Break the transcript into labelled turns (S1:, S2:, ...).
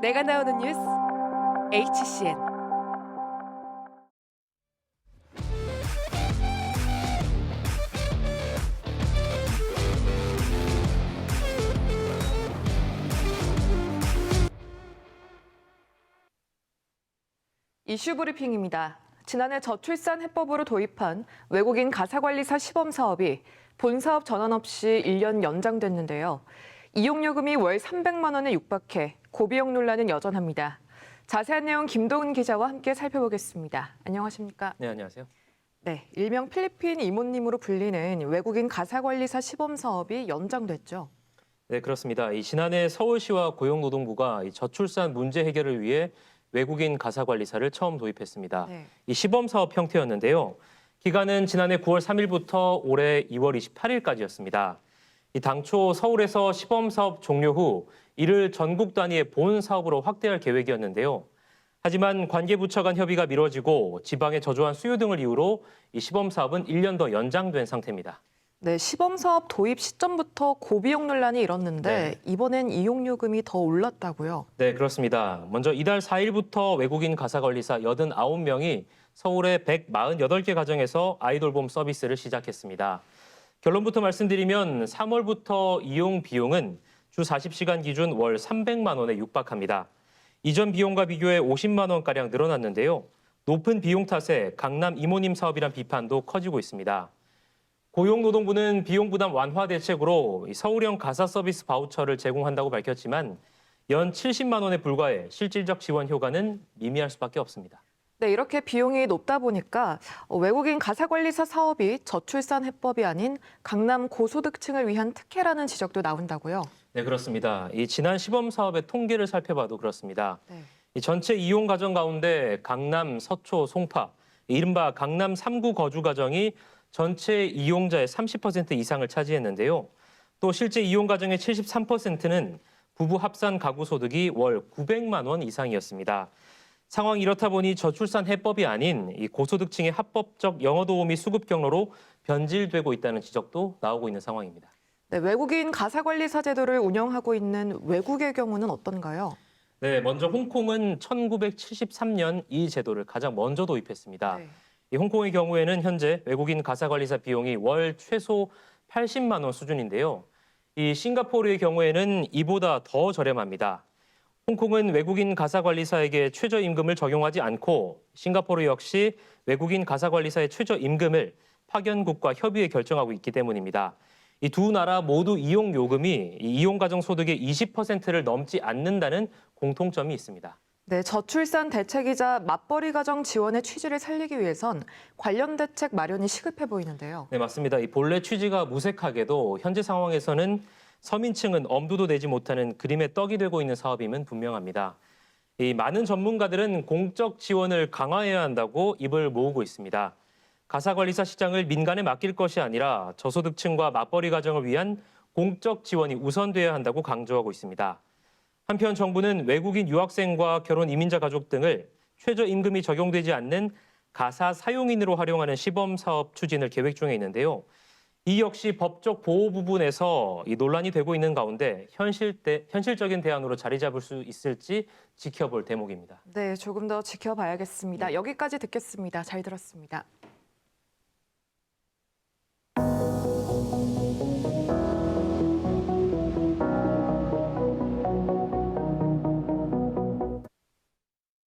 S1: 내가 나오는 뉴스 HCN 이슈 브리핑입니다. 지난해 저출산 해법으로 도입한 외국인 가사관리사 시범 사업이 본 사업 전환 없이 1년 연장됐는데요. 이용요금이 월 300만 원에 육박해 고비용 논란은 여전합니다. 자세한 내용 김동은 기자와 함께 살펴보겠습니다. 안녕하십니까?
S2: 네, 안녕하세요.
S1: 네, 일명 필리핀 이모님으로 불리는 외국인 가사관리사 시범 사업이 연장됐죠.
S2: 네, 그렇습니다. 이 지난해 서울시와 고용노동부가 이 저출산 문제 해결을 위해 외국인 가사관리사를 처음 도입했습니다.
S1: 네.
S2: 이 시범 사업 형태였는데요. 기간은 지난해 9월 3일부터 올해 2월 28일까지였습니다. 이 당초 서울에서 시범 사업 종료 후 이를 전국 단위의 본 사업으로 확대할 계획이었는데요. 하지만 관계부처 간 협의가 미뤄지고 지방의 저조한 수요 등을 이유로 이 시범 사업은 1년 더 연장된 상태입니다.
S1: 네, 시범 사업 도입 시점부터 고비용 논란이 일었는데
S2: 네.
S1: 이번엔 이용요금이 더 올랐다고요.
S2: 네, 그렇습니다. 먼저 이달 4일부터 외국인 가사 관리사 89명이 서울의 148개 가정에서 아이돌봄 서비스를 시작했습니다. 결론부터 말씀드리면 3월부터 이용 비용은 주 40시간 기준 월 300만 원에 육박합니다. 이전 비용과 비교해 50만 원가량 늘어났는데요. 높은 비용 탓에 강남 이모님 사업이란 비판도 커지고 있습니다. 고용노동부는 비용 부담 완화 대책으로 이 서울형 가사 서비스 바우처를 제공한다고 밝혔지만 연 70만 원에 불과해 실질적 지원 효과는 미미할 수밖에 없습니다.
S1: 네, 이렇게 비용이 높다 보니까 어, 외국인 가사관리사 사업이 저출산 해법이 아닌 강남 고소득층을 위한 특혜라는 지적도 나온다고요.
S2: 네, 그렇습니다. 이 지난 시범 사업의 통계를 살펴봐도 그렇습니다.
S1: 네.
S2: 이 전체 이용 가정 가운데 강남, 서초, 송파, 이른바 강남 3구 거주 가정이 전체 이용자의 30% 이상을 차지했는데요. 또 실제 이용 가정의 73%는 부부 합산 가구 소득이 월 900만 원 이상이었습니다. 상황이 이렇다 보니 저출산 해법이 아닌 이 고소득층의 합법적 영어 도우미 수급 경로로 변질되고 있다는 지적도 나오고 있는 상황입니다.
S1: 네, 외국인 가사관리사 제도를 운영하고 있는 외국의 경우는 어떤가요?
S2: 네, 먼저 홍콩은 1973년 이 제도를 가장 먼저 도입했습니다.
S1: 네.
S2: 이 홍콩의 경우에는 현재 외국인 가사관리사 비용이 월 최소 80만 원 수준인데요. 이 싱가포르의 경우에는 이보다 더 저렴합니다. 홍콩은 외국인 가사관리사에게 최저임금을 적용하지 않고 싱가포르 역시 외국인 가사관리사의 최저임금을 파견국과 협의해 결정하고 있기 때문입니다. 이 두 나라 모두 이용 요금이 이 이용 가정 소득의 20%를 넘지 않는다는 공통점이 있습니다.
S1: 네, 저출산 대책이자 맞벌이 가정 지원의 취지를 살리기 위해선 관련 대책 마련이 시급해 보이는데요.
S2: 네, 맞습니다. 이 본래 취지가 무색하게도 현재 상황에서는 서민층은 엄두도 내지 못하는 그림의 떡이 되고 있는 사업임은 분명합니다. 이 많은 전문가들은 공적 지원을 강화해야 한다고 입을 모으고 있습니다. 가사관리사 시장을 민간에 맡길 것이 아니라 저소득층과 맞벌이 가정을 위한 공적 지원이 우선돼야 한다고 강조하고 있습니다. 한편 정부는 외국인 유학생과 결혼 이민자 가족 등을 최저임금이 적용되지 않는 가사 사용인으로 활용하는 시범 사업 추진을 계획 중에 있는데요. 이 역시 법적 보호 부분에서 이 논란이 되고 있는 가운데 현실 대, 현실적인 대안으로 자리 잡을 수 있을지 지켜볼 대목입니다.
S1: 네, 조금 더 지켜봐야겠습니다. 여기까지 듣겠습니다. 잘 들었습니다.